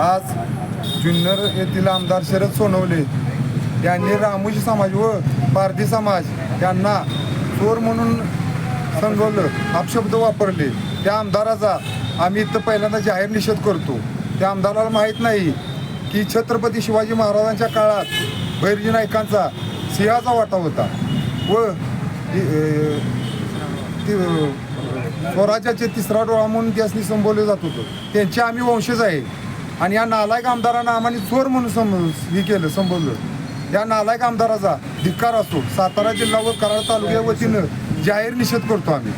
आज जुन्नर येथील आमदार शरद सोनवले यांनी रामोजी समाज व पारधी समाज यांना चोर म्हणून संगवलं अपशब्द वापरले. त्या आमदाराचा आम्ही इथं पहिल्यांदा जाहीर निषेध करतो. त्या आमदाराला माहीत नाही की छत्रपती शिवाजी महाराजांच्या काळात भैरजी नायकांचा सिंहाचा वाटा होता व ती, स्वराज्याचे तिसरा डोळा म्हणून त्यासनी संबोधले जात होतं. त्यांचे आम्ही वंशज आहे. आणि या नालायक आमदारांना आम्हाला चोर म्हणून सम हे केलं संबोधलं. या नालायक आमदाराचा धिक्कार असतो सातारा जिल्हा व कराड तालुक्या वतीनं जाहीर निषेध करतो आम्ही.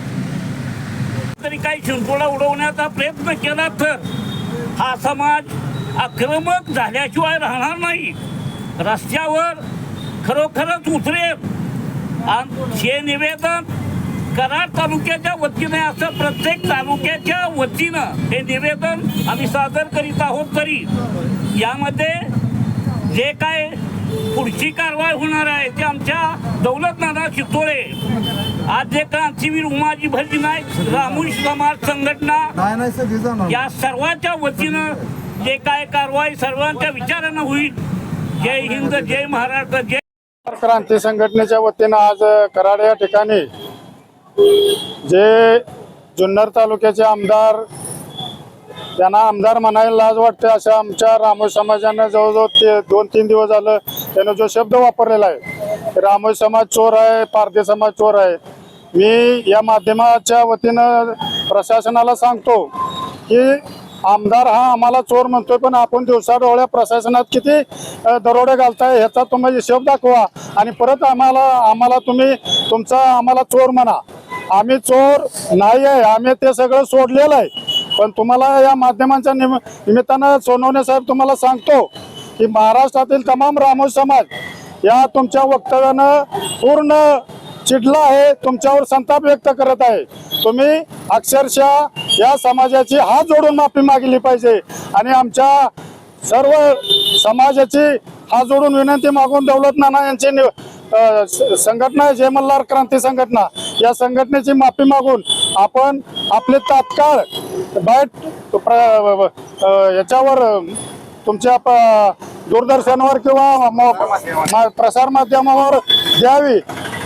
तरी काही शिंतोडा उडवण्याचा प्रयत्न केला तर हा समाज आक्रमक झाल्याशिवाय राहणार नाही. रस्त्यावर खरोखरच उतरेल. आणि हे निवेदन कराड तालुक्याच्या वतीने असं प्रत्येक तालुक्याच्या वतीनं हे निवेदन आम्ही सादर करीत आहोत तरी यामध्ये जे काय पुढची कारवाई होणार आहे ते आमच्या दौलत नाना चितोळे आज जे क्रांतीवीर उमाजी भजी नाईक रामूळ समाज संघटना या सर्वांच्या वतीनं जे काय कारवाई सर्वांच्या विचारानं होईल. जय हिंद जय महाराष्ट्र जय क्रांती संघटनेच्या वतीनं आज कराड या ठिकाणी जे जुन्नर तालुक्याचे आमदार त्यांना आमदार म्हणायला लाज वाटते अशा आमच्या रामोई समाजानं जवळजवळ ते दोन तीन दिवस झालं त्यानं जो शब्द वापरलेला आहे रामोई समाज चोर आहे पारधी समाज चोर आहे. मी या माध्यमाच्या वतीनं प्रशासनाला सांगतो की आमदार हा आम्हाला चोर म्हणतोय पण आपण दिवसा डोळ्या प्रशासनात किती दरोडे घालताय ह्याचा तुम्ही हिशोब दाखवा आणि परत आम्हाला आम्हाला तुम्ही तुमचा आम्हाला चोर म्हणा. आम्ही चोर नाही आहे आम्ही ते सगळं सोडलेलं आहे. पण तुम्हाला या माध्यमांच्या निम निमित्तानं सोनवणे साहेब तुम्हाला सांगतो की महाराष्ट्रातील तमाम रामोज समाज या तुमच्या वक्तव्यानं पूर्ण चिडला आहे तुमच्यावर संताप व्यक्त करत आहे. तुम्ही अक्षरशः या समाजाची हात जोडून माफी मागली पाहिजे आणि आमच्या सर्व समाजाची हात जोडून विनंती मागून दौलत नाना यांची नि- संघटना जय मल्हार क्रांती संघटना. या संघटनेची माफी मागून आपण आपले तात्काळ बॅट प्र- याच्यावर तुमच्या प- दूरदर्शनवर किंवा म- मा- प्रसार माध्यमावर द्यावी.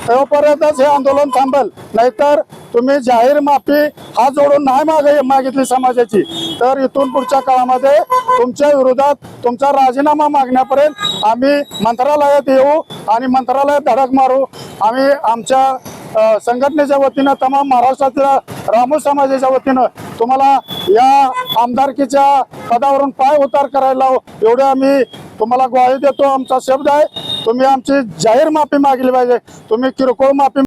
तोपर्यंतच हे आंदोलन थांबेल. नाहीतर तुम्ही जाहीर माफी हात जोडून नाही मागे मागितली समाजाची. तर इथून पुढच्या काळामध्ये तुमच्या विरोधात तुमचा राजीनामा मागण्यापर्यंत आम्ही मंत्रालयात येऊ आणि मंत्रालयात धडक मारू. आम्ही आमच्या संघटनेच्या वतीनं तमाम महाराष्ट्रातल्या रामू समाजाच्या वतीनं तुम्हाला या आमदारकीच्या पदावरून पाय उतार करायला एवढे आम्ही तुम्हाला ग्वाही देतो. आमचा शब्द आहे. तुम्ही आमची जाहीर माफी मागली पाहिजे. तुम्ही किरकोळ माफी